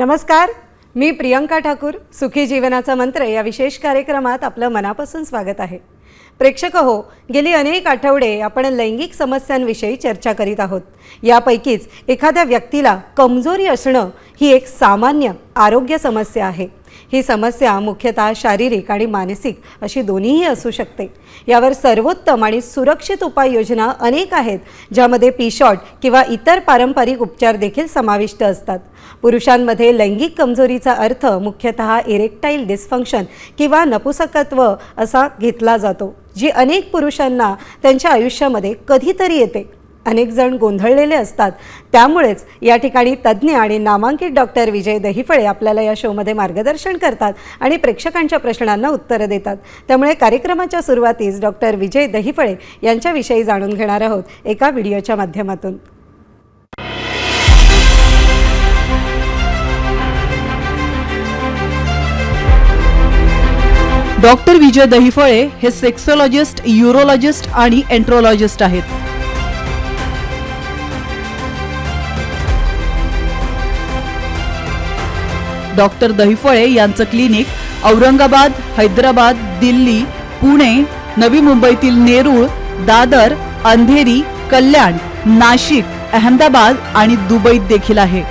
नमस्कार मी प्रियंका ठाकूर सुखी जीवनाचा मंत्र या विशेष कार्यक्रमात आपलं मनापासून स्वागत आहे. प्रेक्षक हो गेली अनेक आठवडे आपण लैंगिक समस्यांविषयी चर्चा करीत आहोत. यापैकीच एखाद्या व्यक्तीला कमजोरी असणं ही एक सामान्य आरोग्य समस्या आहे. ही समस्या मुख्यतः शारीरिक आणि मानसिक अशी दोन्हीही असू शकते. यावर सर्वोत्तम आणि सुरक्षित उपाययोजना अनेक आहेत ज्यामध्ये पीशॉट किंवा इतर पारंपरिक उपचार देखील समाविष्ट असतात. पुरुषांमध्ये लैंगिक कमजोरीचा अर्थ मुख्यतः इरेक्टाईल डिस्फंक्शन किंवा नपुसकत्व असा घेतला जातो जी अनेक पुरुषांना त्यांच्या आयुष्यामध्ये कधीतरी येते. अनेक जण गोंधळलेले असतात. त्यामुळेच या ठिकाणी तज्ज्ञ आणि नामांकित डॉक्टर विजय दहिफळे आपल्याला या शोमध्ये मार्गदर्शन करतात आणि प्रेक्षकांच्या प्रश्नांना उत्तरं देतात. त्यामुळे कार्यक्रमाच्या सुरुवातीस डॉक्टर विजय दहिफळे यांच्याविषयी जाणून घेणार आहोत एका व्हिडिओच्या माध्यमातून. डॉक्टर विजय दहिफळे हे सेक्सोलॉजिस्ट युरोलॉजिस्ट आणि एंट्रोलॉजिस्ट आहेत. डॉक्टर दहिफळे यांचं क्लिनिक औरंगाबाद हैदराबाद दिल्ली पुणे नवी मुंबईतील नेरूळ दादर अंधेरी कल्याण नाशिक अहमदाबाद आणि दुबईत देखील आहे.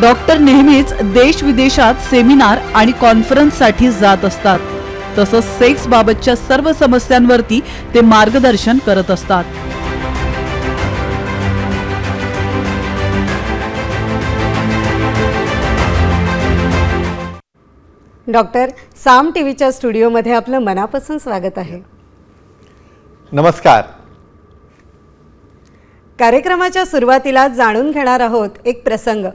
डॉक्टर नेहमीच देश विदेशात सेमिनार आणि कॉन्फरन्ससाठी जात असतात. तसंच सेक्स बाबतच्या सर्व समस्यांवरती ते मार्गदर्शन करत असतात. डॉक्टर साम टी व्हीच्या स्टुडिओमध्ये आपलं मनापासून स्वागत आहे. नमस्कार. कार्यक्रमाच्या सुरुवातीला जाणून घेणार आहोत एक प्रसंग.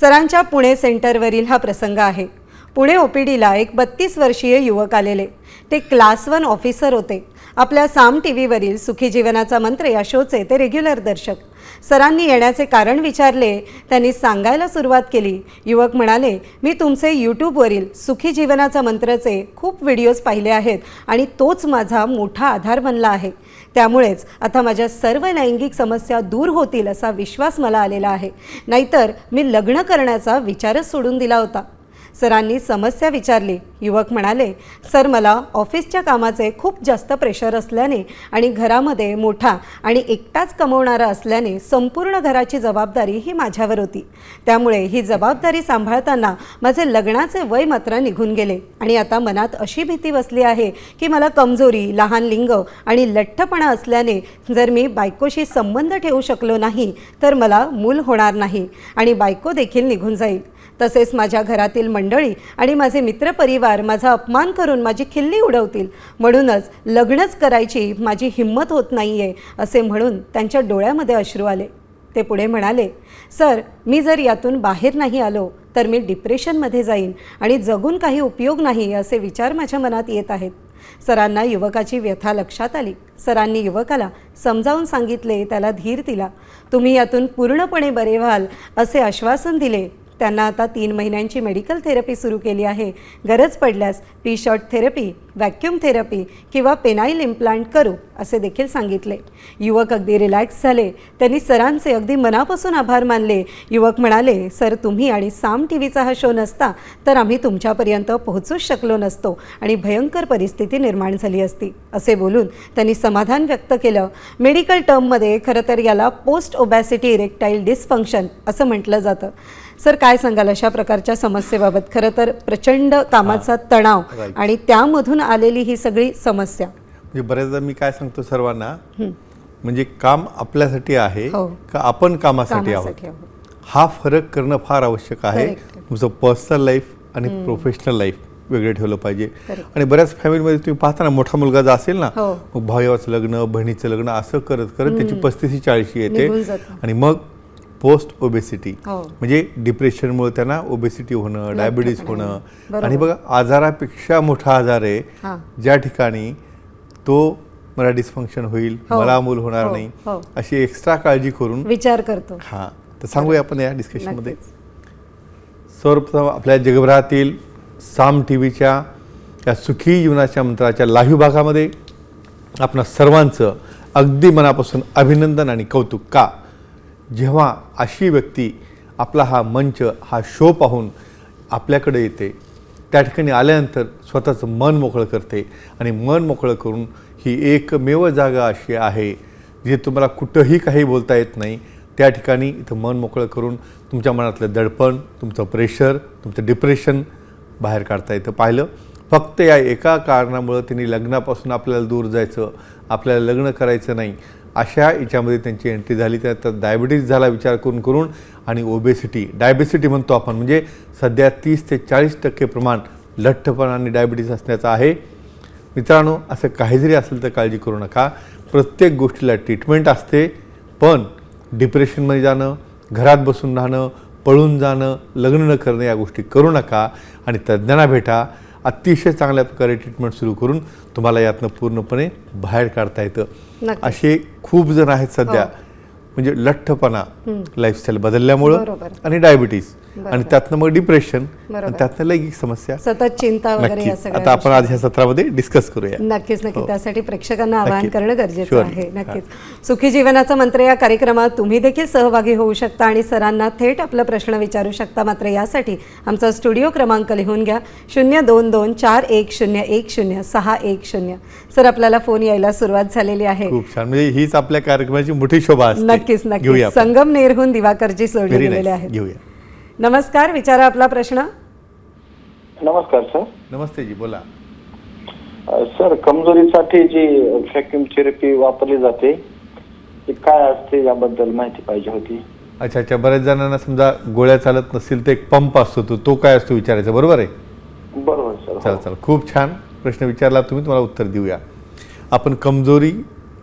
सरांच्या पुणे सेंटरवरील हा प्रसंग आहे. पुणे ओ पी डीला एक बत्तीस वर्षीय युवक आलेले. ते क्लास वन ऑफिसर होते. आपल्या साम टी व्हीवरील सुखी जीवनाचा मंत्र या शोचे ते रेग्युलर दर्शक. सरांनी येण्याचे कारण विचारले त्यांनी सांगायला सुरुवात केली. युवक म्हणाले मी तुमचे यूट्यूबवरील सुखी जीवनाचा मंत्रचे खूप व्हिडिओज पाहिले आहेत आणि तोच माझा मोठा आधार बनला आहे. त्यामुळेच आता माझ्या सर्व लैंगिक समस्या दूर होतील असा विश्वास मला आलेला आहे. नाहीतर मी लग्न करण्याचा विचारच सोडून दिला होता. सरांनी समस्या विचारली. युवक म्हणाले सर मला ऑफिसच्या कामाचे खूप जास्त प्रेशर असल्याने आणि घरामध्ये मोठा आणि एकटाच कमवणारा असल्याने संपूर्ण घराची जबाबदारी ही माझ्यावर होती. त्यामुळे ही जबाबदारी सांभाळताना माझे लग्नाचे वय मात्र निघून गेले आणि आता मनात अशी भीती बसली आहे की मला कमजोरी लहान लिंग आणि लठ्ठपणा असल्याने जर मी बायकोशी संबंध ठेवू शकलो नाही तर मला मूल होणार नाही आणि बायको देखील निघून जाईल. तसेच माझ्या घरातील मंडळी आणि माझे मित्रपरिवार माझा अपमान करून माझी खिल्ली उडवतील. म्हणूनच लग्नच करायची माझी हिंमत होत नाही आहे असे म्हणून त्यांच्या डोळ्यामध्ये अश्रू आले. ते पुढे म्हणाले सर मी जर यातून बाहेर नाही आलो तर मी डिप्रेशनमध्ये जाईन आणि जगून काही उपयोग नाही असे विचार माझ्या मनात येत आहेत. सरांना युवकाची व्यथा लक्षात आली. सरांनी युवकाला समजावून सांगितले त्याला धीर दिला. तुम्ही यातून पूर्णपणे बरे व्हाल असे आश्वासन दिले. त्यांना आता तीन महिन्यांची मेडिकल थेरपी सुरू केली आहे. गरज पडल्यास P shot therapy vacuum therapy किंवा पेनाईल इम्प्लांट करू असे देखील सांगितले. युवक अगदी रिलॅक्स झाले. त्यांनी सरांचे अगदी मनापासून आभार मानले. युवक म्हणाले सर तुम्ही आणि साम टी व्हीचा हा शो नसता तर आम्ही तुमच्यापर्यंत पोहोचूच शकलो नसतो आणि भयंकर परिस्थिती निर्माण झाली असती असे बोलून त्यांनी समाधान व्यक्त केलं. मेडिकल टर्ममध्ये खरं तर याला पोस्ट ओबॅसिटी इरेक्टाईल डिस्फंक्शन असं म्हटलं जातं. सर काय सांगाल अशा प्रकारच्या समस्येबाबत खरं तर प्रचंड कामाचा तणाव. आणि त्यामधून आलेली ही सगळी समस्या म्हणजे बऱ्याचदा मी काय सांगतो सर्वांना म्हणजे काम आपल्यासाठी आहे हो. का आपण कामासाठी आहोत. हा फरक करणं फार आवश्यक आहे. तुमचं पर्सनल लाईफ आणि प्रोफेशनल लाईफ वेगळं ठेवलं पाहिजे. आणि बऱ्याच फॅमिलीमध्ये तुम्ही पाहता ना मोठा मुलगा जर असेल ना हो. मग भावाचं लग्न बहिणीचं लग्न असं करत करत त्याची पस्तीसी चाळीशी येते. आणि मग पोस्ट ओबेसिटी हो. म्हणजे डिप्रेशनमुळे त्यांना ओबेसिटी होणं डायबिटीज होणं. आणि बघा आजारापेक्षा मोठा आजार हा. आहे ज्या ठिकाणी तो मला डिस्फंक्शन होईल हो. मला मूल होणार हो, नाही. अशी एक्स्ट्रा काळजी करून विचार करतो हा तर सांगूया आपण या डिस्कशनमध्ये. सर्वप्रथम आपल्या जगभरातील साम टी व्हीच्या या सुखी जीवनाच्या मंत्राच्या लाईव्ह भागामध्ये आपणा सर्वांचं अगदी मनापासून अभिनंदन आणि कौतुक का जेव्हा अशी व्यक्ती आपला हा मंच हा शो पाहून आपल्याकडे येते त्या ठिकाणी आल्यानंतर स्वतःचं मन मोकळं करते आणि मन मोकळं करून ही एकमेव जागा अशी आहे जे तुम्हाला कुठंही काही बोलता येत नाही. त्या ठिकाणी इथं मन मोकळं करून तुमच्या मनातलं दडपण तुमचं प्रेशर तुमचं डिप्रेशन बाहेर काढता येतं. पाहिलं? फक्त या एका कारणामुळं तिने लग्नापासून आपल्याला दूर जायचं आपल्याला लग्न करायचं नाही. अशा याच्यामध्ये त्यांची एंट्री झाली. त्यात डायबिटीज झाला विचार करून करून आणि ओबेसिटी डायबेसिटी म्हणतो आपण. म्हणजे सध्या तीस ते चाळीस टक्के प्रमाण लठ्ठपणा आणि डायबिटीज असण्याचं आहे. मित्रांनो असं काही जरी असेल तर काळजी करू नका. प्रत्येक गोष्टीला ट्रीटमेंट असते. पण डिप्रेशनमध्ये जाणं घरात बसून राहणं पळून जाणं लग्न न करणं या गोष्टी करू नका. आणि तज्ज्ञांना भेटा. अतिशय चांगल्या प्रकारे ट्रीटमेंट सुरू करून तुम्हाला यातनं पूर्णपणे बाहेर काढता येतं. असे खूप जण आहेत सध्या हो. म्हणजे लठ्ठपणा लाईफस्टाईल बदलल्यामुळं. आणि डायबिटीस बरोबर. आणि त्यातनं मग डिप्रेशन त्यातनं लैंगिक समस्या. सतत चिंता वगैरे आता आपण आज ह्या सत्रामध्ये डिस्कस करूया. नक्कीच नक्की हो. त्यासाठी प्रेक्षकांना आवाहन. करणं गरजेचं. आहे. नक्कीच. सुखी जीवनाचा मंत्र या कार्यक्रमात तुम्ही देखील सहभागी होऊ शकता आणि सरांना थेट आपला प्रश्न विचारू शकता. मात्र यासाठी आमचा स्टुडिओ क्रमांक लिहून घ्या. शून्य दोन दोन चार एक शून्य एक शून्य सहा एक शून्य. सर आपल्याला फोन यायला सुरुवात झालेली आहे. खूप छान. म्हणजे हीच आपल्या कार्यक्रमाची मोठी शोभा नक्कीच नक्कीच. संगमनेरहून दिवाकरजी सोडले गेलेले nice. नमस्कार विचारा आपला प्रश्न. नमस्कार सर. नमस्ते जी बोला. सर कमजोरीसाठी जी व्हॅक्युम थेरपी वापरली जाते ती काय असते याबद्दल माहिती पाहिजे होती? अच्छा अच्छा. बऱ्याच जणांना समजा गोळ्या चालत नसतील तर एक पंप असतो तो तो काय असतो विचारायचा बरोबर आहे? बरोबर सर चला हो. चला खूप छान प्रश्न विचारला तुम्ही तुम्हाला उत्तर देऊया. आपण कमजोरी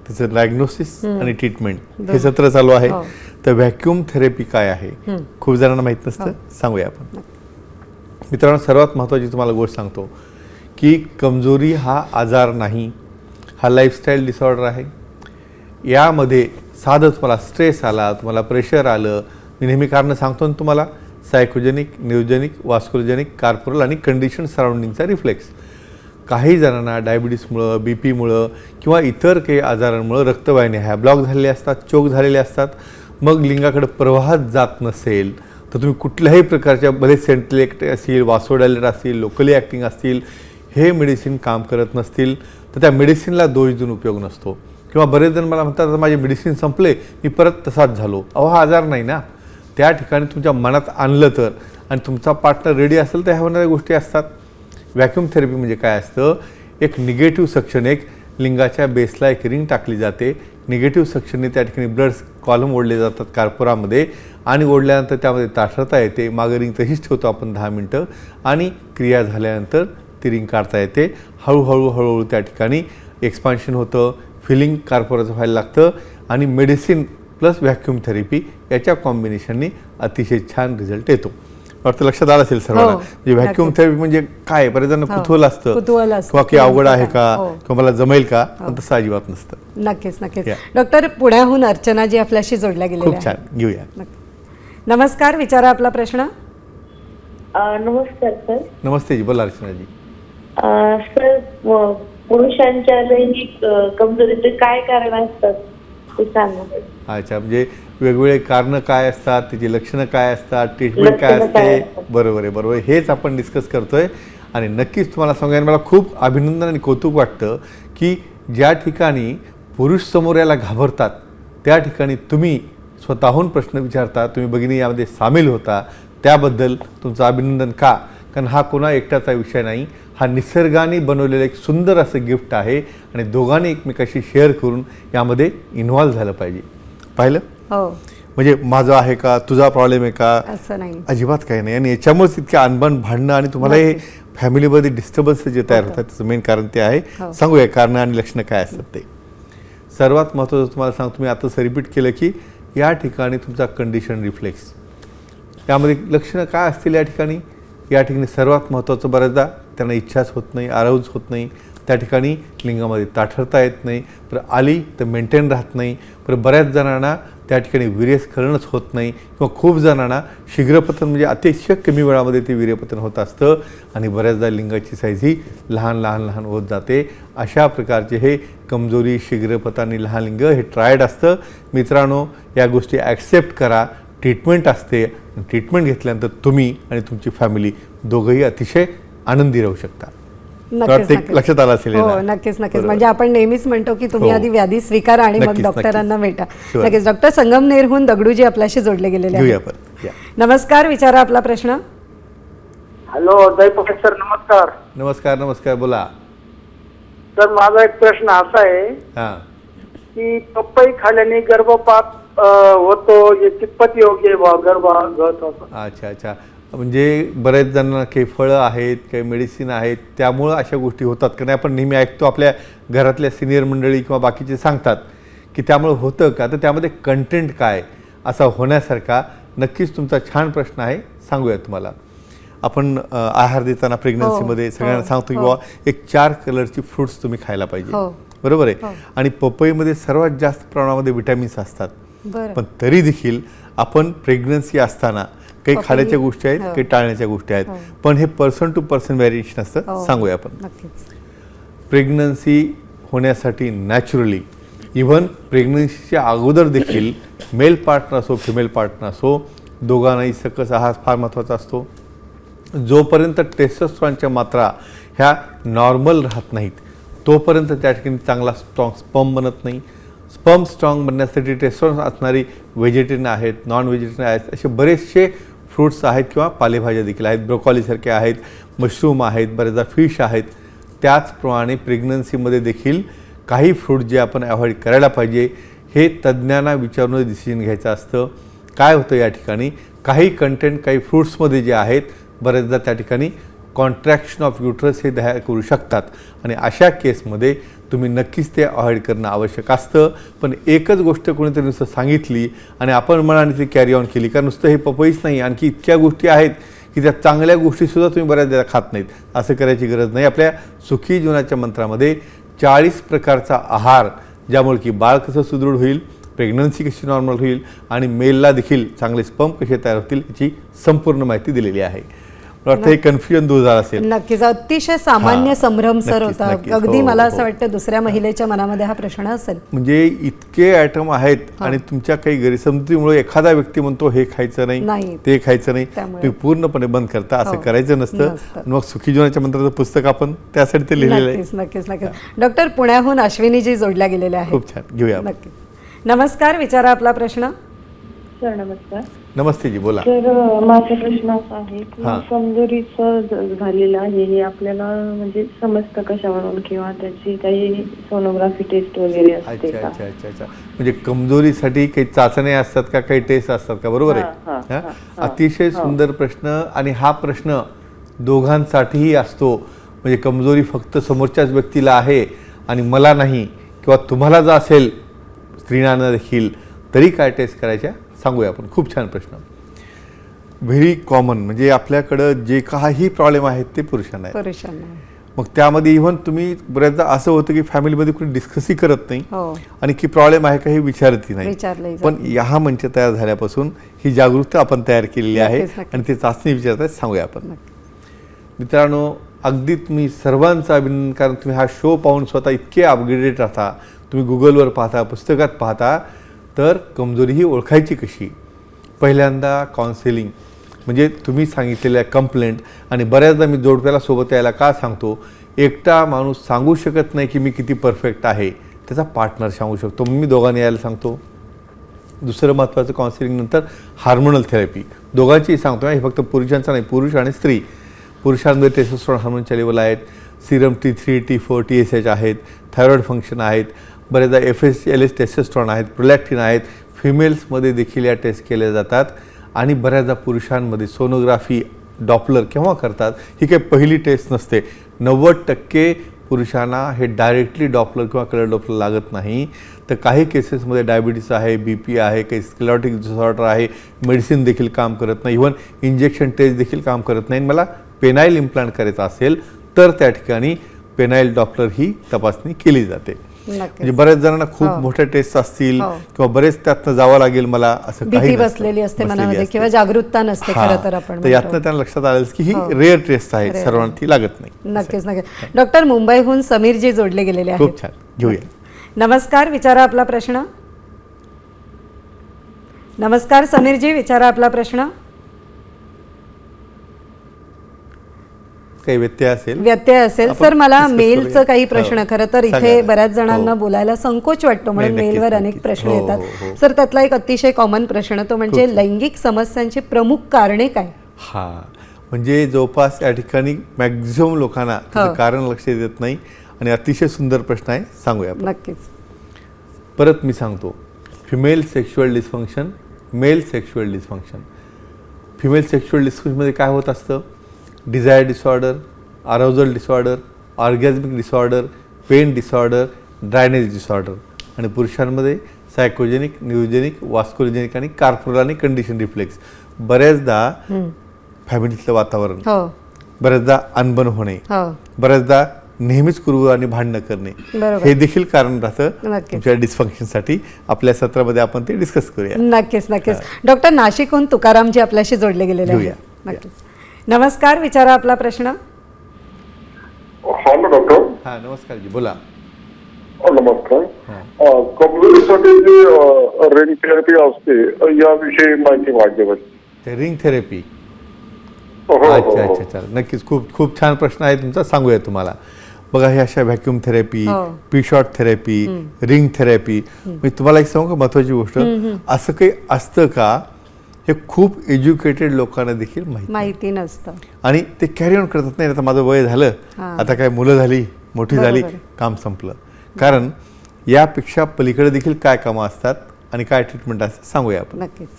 त्याचं डायग्नोसिस आणि ट्रीटमेंट हे सत्र चालू आहे. हो. तर व्हॅक्युम थेरपी काय आहे? खूप जणांना माहीत नसतं. सांगूया आपण. मित्रांनो सर्वात महत्त्वाची तुम्हाला गोष्ट सांगतो की कमजोरी हा आजार नाही हा लाईफस्टाईल डिसऑर्डर आहे. यामध्ये साधं तुम्हाला स्ट्रेस आला तुम्हाला प्रेशर आलं मी नेहमी कारणं सांगतो ना तुम्हाला सायकोजेनिक न्यूजेनिक वास्कुलोजेनिक कार्पोरल आणि कंडिशन सराउंडिंगचा रिफ्लेक्स काही जणांना डायबिटीसमुळं बी पीमुळं किंवा इतर काही आजारांमुळं रक्तवाहिन्या ह्या ब्लॉक झालेल्या असतात चोक झालेले असतात. मग लिंगाकडे प्रवाहात जात नसेल तर तुम्ही कुठल्याही प्रकारच्या बरेच सेंट्रिलेक्ट असतील वासोडायलेट असतील लोकली ॲक्टिंग असतील हे मेडिसिन काम करत नसतील तर त्या मेडिसिनला दोष देऊन उपयोग नसतो. किंवा बरेच जण मला म्हणतात आता माझे मेडिसिन संपले मी परत तसाच झालो. अहो हा आजार नाही ना. त्या ठिकाणी तुमच्या मनात आणलं तर आणि तुमचा पार्टनर रेडी असेल तर ह्या होणाऱ्या गोष्टी असतात. व्हॅक्युम थेरपी म्हणजे काय असतं? एक निगेटिव्ह सक्शन एक लिंगाच्या बेसला एक रिंग टाकली जाते. निगेटिव्ह सक्शनने त्या ठिकाणी ब्लड कॉलम ओढले जातात कार्पोरामध्ये आणि ओढल्यानंतर त्यामध्ये ताठरता येते. मागं रिंग तशीच ठेवतो आपण दहा मिनटं आणि क्रिया झाल्यानंतर ती रिंग काढता येते. हळूहळू हळूहळू त्या ठिकाणी एक्सपान्शन होतं. फिलिंग कार्पोराचं व्हायला लागतं आणि मेडिसिन प्लस व्हॅक्युम थेरपी याच्या कॉम्बिनेशनने अतिशय छान रिझल्ट येतो. वाटतं लक्षात आलं असेल सर्वांना. हो, म्हणजे व्हॅक्यूम. थेरपी म्हणजे काय? बरेच जण हो, कुतूहल असतं. किंवा की अवघड आहे का? हो. किंवा मला जमेल का? पण तसं अजिबात नसतं. नक्कीच नक्कीच. डॉक्टर पुण्याहून अर्चना जी आपल्याशी जोडल्या गेलेल्या खूप छान. घेऊया. नमस्कार विचारा आपला प्रश्न. अ, नमस्कार सर. नमस्ते जी बोला अर्चनाजी अ, सर पुरुषांच्या लैंगिक कमजोरीचे काय कारण असतात? ते सांगा. अच्छा म्हणजे वेगवेगळे कारणं काय असतात त्याची लक्षणं काय असतात ट्रीटमेंट काय असते? बरोबर आहे बरोबर. हेच आपण डिस्कस करतोय. आणि नक्कीच तुम्हाला सांगायला मला खूप अभिनंदन आणि कौतुक वाटतं की ज्या ठिकाणी पुरुष समोर याला घाबरतात त्या ठिकाणी तुम्ही स्वतःहून प्रश्न विचारता तुम्ही भगिनी यामध्ये सामील होता त्याबद्दल तुमचं अभिनंदन का? कारण हा कोणा एकट्याचा विषय नाही. हा निसर्गाने बनवलेलं एक सुंदर असं गिफ्ट आहे आणि दोघांनी एकमेकाशी शेअर करून यामध्ये इन्व्हॉल्व्ह झालं पाहिजे. पाहिलं? हो. म्हणजे माझं आहे का? तुझा प्रॉब्लेम आहे का? असं नाही. अजिबात काही नाही. आणि याच्यामुळेच इतके अनबन भांडणं आणि तुम्हाला हे फॅमिलीमध्ये डिस्टर्बन्स जे तयार होतात त्याचं मेन कारण ते आहे. हो. सांगूया कारणं आणि लक्षणं काय असतात ते. सर्वात महत्त्वाचं तुम्हाला सांगतो मी आताच रिपीट केलं की या ठिकाणी तुमचा कंडिशन रिफ्लेक्स यामध्ये लक्षणं काय असतील या ठिकाणी? या ठिकाणी सर्वात महत्त्वाचं बऱ्याचदा त्यांना इच्छाच होत नाही आराऊज होत नाही. त्या ठिकाणी लिंगामध्ये ताठरता येत नाही पर आली तर मेंटेन राहत नाही पर बऱ्याच जणांना त्या ठिकाणी वीर्यस्खलनच होत नाही किंवा खूप जणांना शीघ्रपतन म्हणजे अतिशय कमी वेळामध्ये ते वीर्यपतन होत असतं आणि बऱ्याचदा लिंगाची साईज ही लहान लहान लहान होत जाते. अशा प्रकारचे हे कमजोरी शीघ्रपत आणि लहान लिंग हे ट्रायड असतं. मित्रांनो या गोष्टी ॲक्सेप्ट करा. ट्रीटमेंट असते. ट्रीटमेंट घेतल्यानंतर तुम्ही आणि तुमची फॅमिली दोघंही अतिशय आनंदी राहू शकता. नक्कीच. लक्षात आलं असेल हो? नक्कीच नक्कीच. म्हणजे आपण नेहमीच म्हणतो की तुम्ही हो. आधी व्याधी स्वीकारा आणि मग डॉक्टरांना. भेटा. नक्कीच डॉक्टर संगमनेरहून दगडूजी आपल्याशी जोडले गेलेले आहेत नमस्कार विचारा आपला प्रश्न हॅलो जयप्रकाश सर नमस्कार नमस्कार नमस्कार बोला सर माझा एक प्रश्न असा आहे हां की पपई खाल्ल्याने गर्भपात होतो हे कितपत योग्य होतो अच्छा अच्छा म्हणजे बरेच जणांना काही फळं आहेत काही मेडिसिन आहेत त्यामुळं अशा गोष्टी होतात. कारण आपण नेहमी ऐकतो आपल्या घरातल्या सिनियर मंडळी किंवा बाकीचे सांगतात की त्यामुळं होतं का? तर त्यामध्ये कंटेंट काय? असा होण्यासारखा नक्कीच तुमचा छान प्रश्न आहे. सांगूया तुम्हाला. आपण आहार देताना प्रेग्नन्सीमध्ये सगळ्यांना हो, सांगतो की हो. बाबा एक चार कलरची फ्रुट्स तुम्ही खायला पाहिजे. हो. बरोबर आहे? आणि पपईमध्ये सर्वात जास्त प्रमाणामध्ये विटॅमिन्स असतात. पण तरी देखील आपण प्रेग्नन्सी असताना काही खाण्याच्या गोष्टी आहेत हो. काही टाळण्याच्या गोष्टी आहेत हो. पण हे पर्सन टू पर्सन व्हॅरिएशन असतं हो. सांगूया आपण प्रेग्नन्सी होण्यासाठी नॅचरली इव्हन प्रेग्नन्सीच्या अगोदर देखील मेल पार्टनर असो फिमेल पार्टनर असो दोघांनाही सकस आहार फार महत्त्वाचा असतो जोपर्यंत टेस्टोस्ट्रॉनच्या मात्रा ह्या नॉर्मल राहत नाहीत तोपर्यंत त्या ठिकाणी चांगला स्ट्रॉंग स्पम बनत नाही स्पम स्ट्रॉंग बनण्यासाठी टेस्टोस्ट्रॉन असणारी व्हेजिटेरियन आहेत नॉन व्हेजिटेरियन आहेत असे बरेचसे फ्रूट्स आहेत किंवा पालेभाज्या देखील आहेत ब्रोकॉलीसारखे आहेत मशरूम आहेत बरेचदा फिश आहेत. त्याचप्रमाणे प्रेग्नन्सीमध्ये देखील काही फ्रूट जे आपण अवॉइड करायला पाहिजे हे तज्ज्ञांना विचारूनच डिसिजन घ्यायचं असतं. काय होतं या ठिकाणी? काही कंटेंट काही फ्रूट्समध्ये जे आहेत बरेचदा त्या ठिकाणी कॉन्ट्रॅक्शन ऑफ युट्रस हे तयार करू शकतात. आणि अशा केसमध्ये तुम्ही नक्कीच ते अवॉइड करणं आवश्यक असतं. पण एकच गोष्ट कोणीतरी नुसतं सांगितली आणि आपण मनाने ती कॅरी ऑन केली. कारण नुसतं हे पपईच नाही आणखी इतक्या गोष्टी आहेत की त्या चांगल्या गोष्टीसुद्धा तुम्ही बऱ्याचदा खात नाहीत. असं करायची गरज नाही. आपल्या सुखी जीवनाच्या मंत्रामध्ये चाळीस प्रकारचा आहार ज्यामुळे की बाळ कसं सुदृढ होईल प्रेग्नन्सी कशी नॉर्मल होईल आणि मेलला देखील चांगले स्पंप कसे तयार होतील याची संपूर्ण माहिती दिलेली आहे. वाटतं हे कन्फ्युजन दूर झालं असेल नक्कीच. अतिशय सामान्य. संभ्रम सर होता. अगदी हो, मला हो. असं वाटतं दुसऱ्या महिलेच्या मनामध्ये हा प्रश्न असेल. म्हणजे इतके आयटम आहेत आणि तुमच्या काही गैरसमजुतीमुळे एखादा व्यक्ती म्हणतो हे खायचं नाही. नाही. ते खायचं नाही. तुम्ही पूर्णपणे बंद करता. असं हो. करायचं नसतं. मग सुखी जीवनाच्या मंत्राचं पुस्तक आपण त्यासाठी ते लिहिलेलं आहे. नक्कीच नक्कीच डॉक्टर पुण्याहून अश्विनीजी जोडल्या गेलेल्या आहेत. खूप छान. घेऊया. नक्कीच. नमस्कार. विचारा आपला प्रश्न. सर नमस्कार. नमस्ते जी बोला. अ, माझा प्रश्न असा आहे की हा. कमजोरीचं ज- झालेलं आहे हे आपल्याला म्हणजे समजतं कशावरून किंवा त्याची काही सोनोग्राफी टेस्ट वगैरे असते अच्छा का? अच्छा अच्छा अच्छा. म्हणजे कमजोरीसाठी काही चाचण्या असतात का काही टेस्ट असतात का? बरोबर हा, आहे हा, हा? हा. अतिशय सुंदर प्रश्न आणि हा प्रश्न दोघांसाठीही असतो. म्हणजे कमजोरी फक्त समोरच्याच व्यक्तीला आहे आणि मला नाही किंवा तुम्हाला जर असेल स्त्रीणांना देखील तरी काय टेस्ट करायच्या? सांगूया आपण. खूप छान प्रश्न. व्हेरी कॉमन म्हणजे आपल्याकडं जे काही प्रॉब्लेम आहेत ते पुरुषांना आहेत. पुरुषांना मग त्यामध्ये इव्हन तुम्ही बऱ्याचदा असं होतं की फॅमिलीमध्ये कोणी डिस्कसही करत नाही. हो. आणि की प्रॉब्लेम आहे का हे विचारतही नाही. पण या मंच तयार झाल्यापासून ही जागरूकता आपण तयार केलेली आहे. आणि ते चाचणी विचारतात सांगूया आपण. मित्रांनो अगदी तुम्ही सर्वांचं अभिनंदन कारण तुम्ही हा शो पाहून स्वतः इतके अपग्रेडेड राहता. तुम्ही गुगलवर पाहता पुस्तकात पाहता. तर कमजोरी ही ओळखायची कशी? पहिल्यांदा काउन्सिलिंग म्हणजे तुम्ही सांगितलेल्या कंप्लेंट आणि बऱ्याचदा मी जोडप्याला सोबत यायला का सांगतो एकटा माणूस सांगू शकत नाही की मी किती परफेक्ट आहे त्याचा पार्टनर सांगू शकतो. मी दोघांनी यायला सांगतो. दुसरं महत्त्वाचं काउन्सिलिंग नंतर हार्मोनल थेरपी दोघांचीही सांगतो हे फक्त पुरुषांचं नाही पुरुष आणि स्त्री. पुरुषांमध्ये टेस्टोस्टेरॉन हार्मोनच्या लेवल आहेत. Serum T three T four T S H आहेत. थायरॉइड फंक्शन आहेत. बरेचदा F S L S testosterone आहेत प्रोलॅक्टिन आहेत फिमेल्समध्ये देखील या टेस्ट केल्या जातात. आणि बऱ्याचदा पुरुषांमध्ये सोनोग्राफी डॉपलर केव्हा करतात ही काही पहिली टेस्ट नसते. नव्वद टक्के पुरुषांना हे डायरेक्टली डॉपलर किंवा कलर डॉपलर लागत नाही. तर काही केसेसमध्ये डायबिटीस आहे बी पी आहे काही स्क्लेरॉटिक डिसऑर्डर आहे मेडिसिन देखील काम करत नाही. इव्हन इंजेक्शन टेस्ट देखील काम करत नाही. आणि मला पेनाईल इम्प्लांट करायचा असेल तर त्या ठिकाणी पेनाईल डॉपलर ही तपासणी केली जाते. म्हणजे बऱ्याच जणांना खूप हो. मोठ्या टेस्ट असतील हो. किंवा बरेच त्यातनं जावं लागेल मला असं काही. बसलेली असते मनामध्ये. किंवा जागरूकता नसते हा. खरं तर आपण यातनं. त्यांना लक्षात आलं की ही हो. रेअर टेस्ट आहे सर्वांना ती लागत नाही नक्कीच नक्कीच डॉक्टर मुंबईहून समीरजी जोडले गेलेले आहेत खूप छान घेऊया नमस्कार विचारा आपला प्रश्न नमस्कार समीरजी विचारा आपला प्रश्न काही व्यत्यय असेल व्यत्यय असेल सर मला मेलचं. काही प्रश्न हो. खरं तर इथे. बऱ्याच जणांना हो. बोलायला संकोच वाटतो म्हणून मेलवर अनेक. प्रश्न हो, येतात. सर त्यातला एक अतिशय कॉमन प्रश्न तो म्हणजे. लैंगिक समस्यांची प्रमुख कारणे काय हा म्हणजे जवळपास या ठिकाणी मॅक्झिमम लोकांना. कारण लक्ष देत नाही आणि अतिशय सुंदर प्रश्न आहे सांगूया. नक्कीच परत मी सांगतो female sexual dysfunction male sexual dysfunction female sexual डिस्फंक्शनमध्ये काय होत असतं desire disorder arousal disorder orgasmic disorder pain disorder drainage disorder आणि पुरुषांमध्ये सायकोजेनिक न्यूजेनिक वास्कोलोजेनिक आणि कार्पोरल कंडिशन रिफ्लेक्स बऱ्याचदा फॅमिलीतलं वातावरण. हो. बऱ्याचदा अनबन होणे. हो. बऱ्याचदा नेहमीच कुरबुर आणि भांडणं करणे. हे देखील कारण राहतं. तुमच्या डिस्फंक्शनसाठी आपल्या सत्रामध्ये आपण ते डिस्कस करूया. नक्कीच नक्कीच. डॉक्टर नाशिकहून तुकारामजी आपल्याशी जोडले गेलेले नक्कीच. नमस्कार विचारा आपला प्रश्न. हॅलो डॉक्टर हा नमस्कार जी बोला. नमस्कार. हा. कमजोरीसाठी जी रेन थेरपी असते याविषयी माहिती पाहिजे होती. ते रिंग थेरपी हो, हो, अच्छा हो. अच्छा अच्छा नक्कीच खूप खूप छान प्रश्न आहे तुमचा सांगूया तुम्हाला. बघा हे अशा व्हॅक्युम थेरपी हो. P shot therapy ring therapy मी तुम्हाला एक सांगू का महत्वाची गोष्ट? असं काही असतं का हे खूप एज्युकेटेड लोकांना देखील माहिती माहिती नसतं. आणि ते कॅरी ऑन करतात नाही आता माझं वय झालं. आता काय मुलं झाली मोठी झाली. काम संपलं. कारण यापेक्षा पलीकडे देखील काय कामं असतात आणि काय ट्रीटमेंट असतात सांगूया आपण. नक्कीच.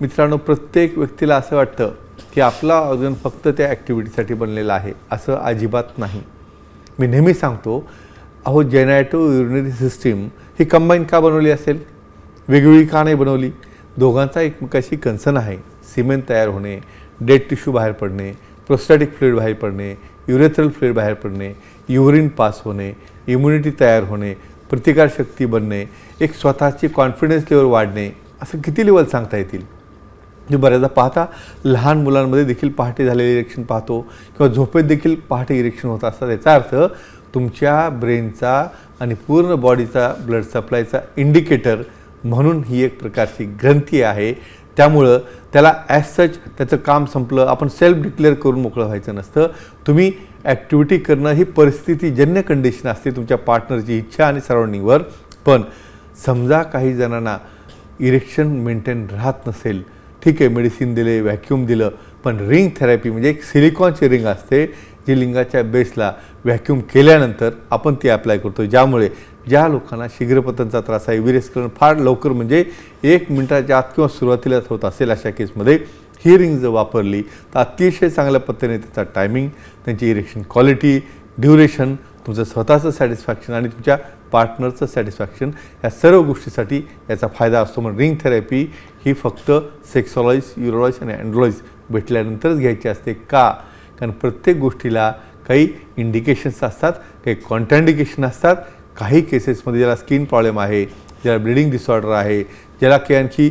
मित्रांनो प्रत्येक व्यक्तीला असं वाटतं की आपला ऑर्गन फक्त त्या ॲक्टिव्हिटीसाठी बनलेला आहे असं अजिबात नाही. मी नेहमी सांगतो अहो जेनॅटो युरिनरी सिस्टीम ही कंबाईन का बनवली असेल? वेगवेगळी का नाही बनवली? दोघांचा एकमेकाशी कन्सर्न आहे? सिमेंट तयार होणे डेड टिश्यू बाहेर पडणे प्रोस्टॅटिक फ्लुईड बाहेर पडणे युरेथ्रल फ्लुईड बाहेर पडणे युरिन पास होणे इम्युनिटी तयार होणे प्रतिकारशक्ती बनणे एक स्वतःची कॉन्फिडन्स लेवल वाढणे असं किती लेवल सांगता येतील? जे बऱ्याचदा पाहता लहान मुलांमध्ये देखील पहाटे झालेले इरेक्शन पाहतो किंवा झोपेत देखील पहाटे इरेक्शन होत असतात. याचा अर्थ तुमच्या ब्रेनचा आणि पूर्ण बॉडीचा ब्लड सप्लायचा इंडिकेटर म्हणून ही एक प्रकारची ग्रंथी आहे. त्यामुळं त्याला ॲज सच त्याचं काम संपलं. आपण सेल्फ डिक्लेअर करून मोकळं व्हायचं नसतं. तुम्ही ॲक्टिव्हिटी करणं ही परिस्थितीजन्य कंडिशन असते तुमच्या पार्टनरची इच्छा आणि सराउंडिंगवर पण समजा काही जणांना इरेक्शन मेंटेन राहत नसेल. ठीक आहे मेडिसिन दिले व्हॅक्यूम दिलं पण रिंग थेरपी म्हणजे एक सिलिकॉनची रिंग असते जी लिंगाच्या बेसला व्हॅक्यूम केल्यानंतर आपण ती अप्लाय करतो ज्यामुळे ज्या लोकांना शीघ्रपतनचा त्रास आहे विरेस्करण फार लवकर म्हणजे एक मिनिटाच्या आत किंवा सुरुवातीलाच होत असेल अशा केसमध्ये ही रिंग जर वापरली तर अतिशय चांगल्या पद्धतीने त्याचा टायमिंग त्यांची इरेक्शन क्वालिटी ड्युरेशन तुमचं स्वतःचं सॅटिस्फॅक्शन आणि तुमच्या पार्टनरचं सॅटिस्फॅक्शन या सर्व गोष्टीसाठी याचा फायदा असतो. म्हणून रिंग थेरपी ही फक्त सेक्सॉलॉईज युरोलॉईज आणि अँड्रॉईज भेटल्यानंतरच घ्यायची असते का? कारण प्रत्येक गोष्टीला काही इंडिकेशन्स असतात काही कॉन्ट्रांडिकेशन असतात काही केसेसमध्ये ज्याला स्किन प्रॉब्लेम आहे ज्याला ब्लिडिंग डिसऑर्डर आहे ज्याला की आणखी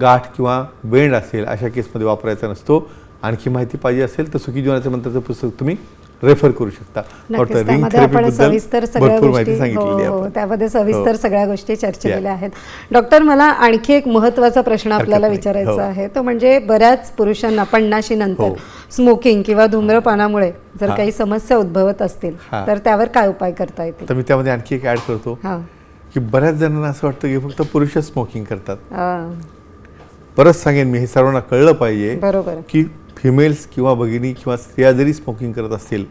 गाठ किंवा बेंड असेल अशा केसमध्ये वापरायचा नसतो. आणखी माहिती पाहिजे असेल तर सुखी जीवनाच्या मंत्राचं पुस्तक तुम्ही रेफर करू शकता त्यामध्ये आपण सविस्तर सगळ्या गोष्टी हो, हो, त्यामध्ये सविस्तर हो. सगळ्या गोष्टी चर्चेलेल्या Yeah. आहेत डॉक्टर मला आणखी एक महत्त्वाचा प्रश्न आपल्याला. विचारायचा. आहे तो म्हणजे बऱ्याच पुरुषांना पन्नाशी नंतर. स्मोकिंग किंवा धूम्रपानामुळे जर. काही समस्या उद्भवत असतील. तर त्यावर काय उपाय करता येतील तर मी त्यामध्ये आणखी एक ॲड करतो की बऱ्याच जणांना असं वाटतं की फक्त पुरुषच स्मोकिंग करतात परत सांगेन मी हे सर्वांना कळलं पाहिजे बरोबर की फिमेल्स किंवा भगिनी किंवा स्त्रिया जरी स्मोकिंग करत असतील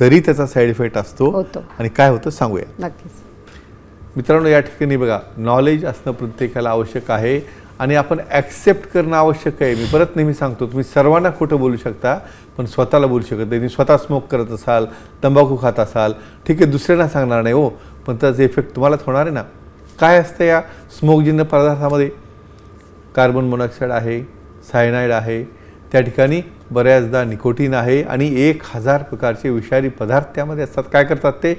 तरी त्याचा साईड इफेक्ट असतो. होतो. आणि काय होतं सांगूया. नक्कीच. मित्रांनो या ठिकाणी बघा नॉलेज असणं प्रत्येकाला आवश्यक आहे आणि आपण ॲक्सेप्ट करणं आवश्यक आहे. मी परत नेहमी सांगतो तुम्ही सर्वांना खोटं बोलू शकता पण स्वतःला बोलू शकत नाही. तुम्ही स्वतः स्मोक करत असाल तंबाखू खात असाल ठीक आहे दुसऱ्यांना सांगणार नाही हो. पण त्याचा इफेक्ट तुम्हालाच होणार आहे ना. काय असतं या स्मोकजन्य पदार्थामध्ये कार्बन मोनॉक्साईड आहे सायनाईड आहे त्या ठिकाणी बऱ्याचदा निकोटीन आहे आणि एक हजार प्रकारचे विषारी पदार्थ त्यामध्ये असतात. काय करतात ते?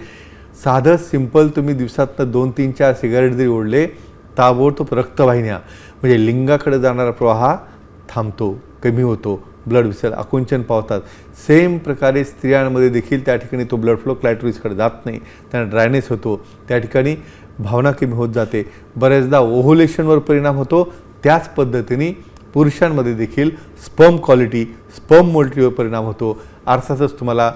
साधं सिंपल तुम्ही दिवसातनं दोन तीन चार सिगारेट जरी ओढले ताबडतोब रक्तवाहिन्या म्हणजे लिंगाकडे जाणारा प्रवाह थांबतो कमी होतो ब्लड विसल आकुंचन पावतात. सेम प्रकारे स्त्रियांमध्ये देखील त्या ठिकाणी तो ब्लड फ्लो क्लायट्रिसकडे जात नाही. त्यांना ड्रायनेस होतो. त्या ठिकाणी भावना कमी होत जाते. बऱ्याचदा ओव्हुलेशनवर परिणाम होतो. त्याच पद्धतीने पुरुषांमध्ये देखील स्पर्म क्वालिटी स्पर्म मोल्टीवर परिणाम होतो. अर्थातच तुम्हाला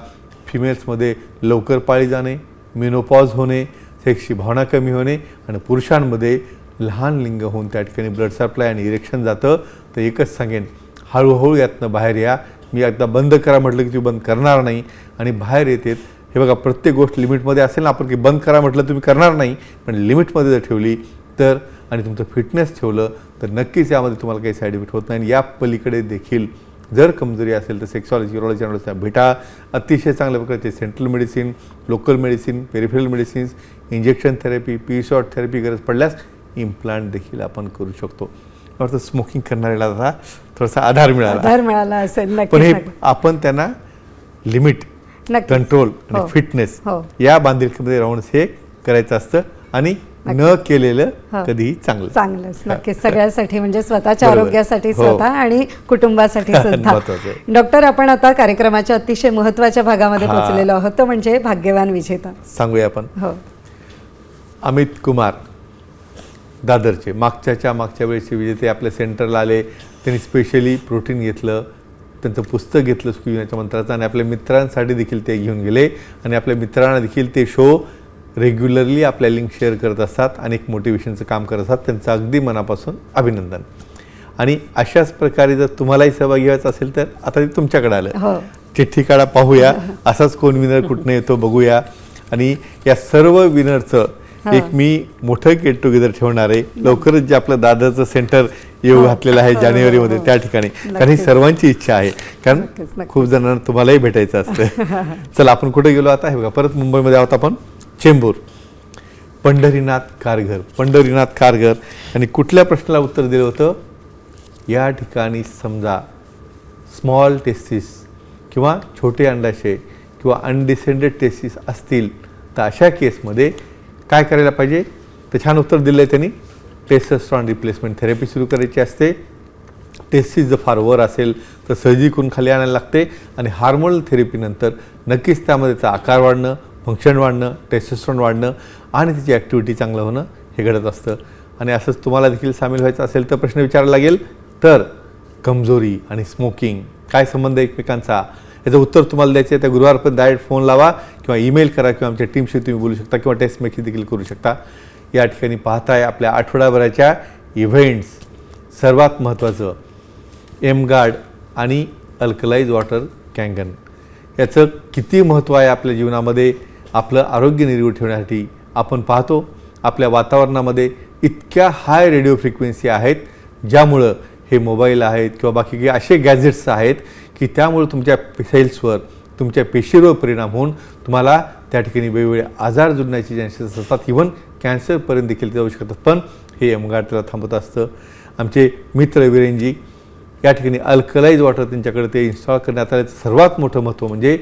फिमेल्समध्ये लवकर पाळी जाणे मेनोपॉज होणे सेक्सची भावना कमी होणे आणि पुरुषांमध्ये लहान लिंग होऊन त्या ठिकाणी ब्लड सप्लाय आणि इरेक्शन जातं. तर एकच सांगेन हळूहळू यातनं बाहेर या. मी एकदा बंद करा म्हटलं की तुम्ही बंद करणार नाही. आणि बाहेर येतात हे बघा प्रत्येक गोष्ट लिमिटमध्ये असेल ना आपण की बंद करा म्हटलं तुम्ही करणार नाही. पण लिमिटमध्ये जर ठेवली तर आणि तुमचं फिटनेस ठेवलं तर नक्कीच यामध्ये तुम्हाला काही साईड इफेक्ट होत नाही आणि या पलीकडे देखील जर कमजोरी असेल तर सेक्सॉलॉजी युरोलॉजी अँडॉलॉजी भेटा अतिशय चांगल्या प्रकारचे central medicine local medicine peripheral medicines injection therapy P therapy गरज पडल्यास इम्प्लांट देखील आपण करू शकतो वाटतं स्मोकिंग करणाऱ्याला आता थोडासा आधार मिळाला आधार मिळाला असेल पण हे. आपण त्यांना लिमिट. कंट्रोल हो. आणि फिटनेस हो. या बांधिलकीमध्ये राहून हे करायचं असतं आणि न केलेलं. कधीही चांगलं. चांगलंच. नक्कीच. सगळ्यासाठी म्हणजे स्वतःच्या. आरोग्यासाठी हो. स्वतः आणि कुटुंबासाठी सुद्धा. डॉक्टर आपण आता कार्यक्रमाच्या अतिशय महत्त्वाच्या भागामध्ये. पोहोचलेलो आहोत तो म्हणजे भाग्यवान विजेता. सांगूया आपण. हो. अमित कुमार दादरचे. मागच्याच्या मागच्या वेळेचे विजेते आपल्या सेंटरला आले. त्यांनी स्पेशली प्रोटीन घेतलं. त्यांचं पुस्तक घेतलं सुखविण्याच्या मंत्राचं. आणि आपल्या मित्रांसाठी देखील ते घेऊन गेले. आणि आपल्या मित्रांना देखील ते शो रेग्युलरली आपल्या लिंक शेअर करत असतात आणि एक मोटिवेशनचं काम करत असतात त्यांचं अगदी मनापासून अभिनंदन. आणि अशाच प्रकारे जर तुम्हालाही सहभागी व्हायचं असेल तर आता ते तुमच्याकडे आलं. हो. चिठ्ठी काढा पाहूया. असाच कोण विनर कुठनं येतो बघूया. आणि या सर्व विनरचं एक मी मोठं गेट टुगेदर ठेवणार आहे. लवकरच जे आपलं दादाचं सेंटर येऊ घातलेलं आहे जानेवारीमध्ये त्या ठिकाणी. कारण ही. सर्वांची इच्छा आहे. कारण. खूप जणांना तुम्हालाही भेटायचं असतं. चला आपण कुठे गेलो आता? हे बघा परत मुंबईमध्ये आहोत आपण. चेंबूर पंढरीनाथ कारघर पंढरीनाथ कारघर. आणि कुठल्या प्रश्नाला उत्तर दिलं होतं? या ठिकाणी समजा स्मॉल टेस्टिस किंवा छोटे अंडाशय किंवा अनडिसेंडेड टेस्टिस असतील तर अशा केसमध्ये काय करायला पाहिजे? तर छान उत्तर दिलं आहे त्यांनी. टेस्टस्ट्रॉन रिप्लेसमेंट थेरपी सुरू करायची असते. टेस्टिस जर फार वर असेल तर सर्जरी करून खाली आणायला लागते. आणि हार्मोनल थेरपीनंतर नक्कीच त्यामध्ये त्याचा आकार वाढणं फंक्शन वाढणं टेस्टेस्ट्रॉन वाढणं आणि त्याची ॲक्टिव्हिटी चांगलं होणं हे घडत असतं. आणि असंच तुम्हाला देखील सामील व्हायचं असेल तर प्रश्न विचारायला लागेल. तर कमजोरी आणि स्मोकिंग काय संबंध एकमेकांचा? याचं उत्तर तुम्हाला द्यायचं आहे. त्या गुरुवारपर्यंत डायरेक्ट फोन लावा किंवा ईमेल करा किंवा आमच्या टीमशी तुम्ही बोलू शकता किंवा टेस्ट मेकिंग देखील करू शकता. या ठिकाणी पाहताय आपल्या आठवड्याभराच्या इव्हेंट्स सर्वात महत्त्वाचं एम गार्ड आणि अल्कलाइज वॉटर कँगन याचं किती महत्त्व आहे आपल्या जीवनामध्ये? आपलं आरोग्य निरोगी ठेवण्यासाठी आपण पाहतो. आपल्या वातावरणामध्ये इतक्या हाय रेडिओ फ्रिक्वेन्सी आहेत ज्यामुळं हे मोबाईल आहेत किंवा बाकी काही असे गॅजेट्स आहेत की त्यामुळे तुमच्या सेल्सवर तुमच्या पेशीवर परिणाम होऊन तुम्हाला त्या ठिकाणी वेगवेगळे आजार जुडण्याचे चान्सेस असतात इव्हन कॅन्सरपर्यंत देखील ते जाऊ शकतात पण हे एमगार्ड त्याला थांबत असतं. आमचे मित्र विरेंजी या ठिकाणी अल्कलाइज वॉटर त्यांच्याकडे ते इन्स्टॉल करण्यात आल्याचं सर्वात मोठं महत्त्व म्हणजे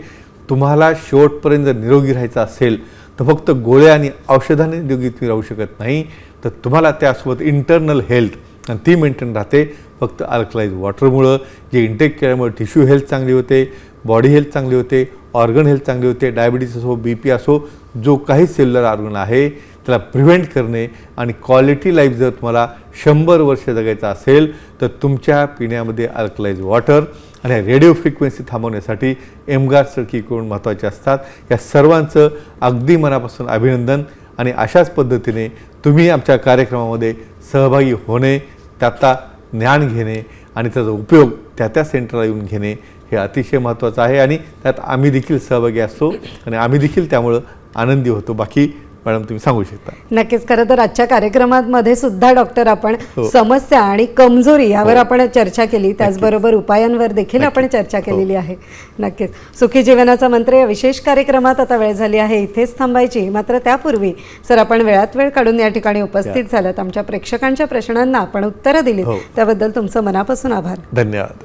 तुम्हाला शेवटपर्यंत जर निरोगी राहायचं असेल तर फक्त गोळ्या आणि औषधाने निरोगी तुम्ही राहू शकत नाही. तर तुम्हाला त्यासोबत इंटरनल हेल्थ आणि ती मेंटेन राहते फक्त अल्कलाइज वॉटरमुळं जे इंटेक केल्यामुळे टिश्यू हेल्थ चांगली होते बॉडी हेल्थ चांगली होते ऑर्गन हेल्थ चांगली होते डायबिटीस असो बी पी असो जो काही सेल्युलर ऑर्गन आहे त्याला प्रिव्हेंट करणे आणि क्वालिटी लाईफ जर तुम्हाला शंभर वर्ष जगायचं असेल तर तुमच्या पिण्यामध्ये अल्कलाइज वॉटर आणि रेडिओ फ्रिक्वेन्सी थांबवण्यासाठी एमगार सडकी करून महत्त्वाचे असतात या सर्वांचं अगदी मनापासून अभिनंदन आणि अशाच पद्धतीने तुम्ही आमच्या कार्यक्रमामध्ये सहभागी होणे त्याचा ज्ञान घेणे आणि त्याचा उपयोग त्या त्या सेंटरला येऊन घेणे हे अतिशय महत्त्वाचं आहे. आणि त्यात आम्ही देखील सहभागी असतो आणि आम्ही देखील त्यामुळं आनंदी होतो. बाकी मॅडम तुम्ही सांगू शकता. नक्कीच खरं तर आजच्या कार्यक्रमामध्ये सुद्धा डॉक्टर आपण हो. समस्या आणि कमजोरी यावर हो. आपण चर्चा केली. त्याचबरोबर उपायांवर देखील आपण. चर्चा हो. केलेली आहे. नक्कीच. सुखी जीवनाचा मंत्र या विशेष कार्यक्रमात आता वेळ झाली आहे. इथेच थांबायची. मात्र त्यापूर्वी सर आपण वेळात वेळ काढून या ठिकाणी उपस्थित झालात. आमच्या प्रेक्षकांच्या प्रश्नांना आपण उत्तरं दिली. त्याबद्दल तुमचं मनापासून आभार. धन्यवाद.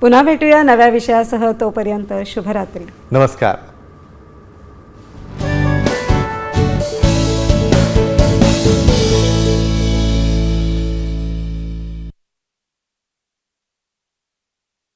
पुन्हा भेटूया नव्या विषयासह. तोपर्यंत शुभरात्री. नमस्कार.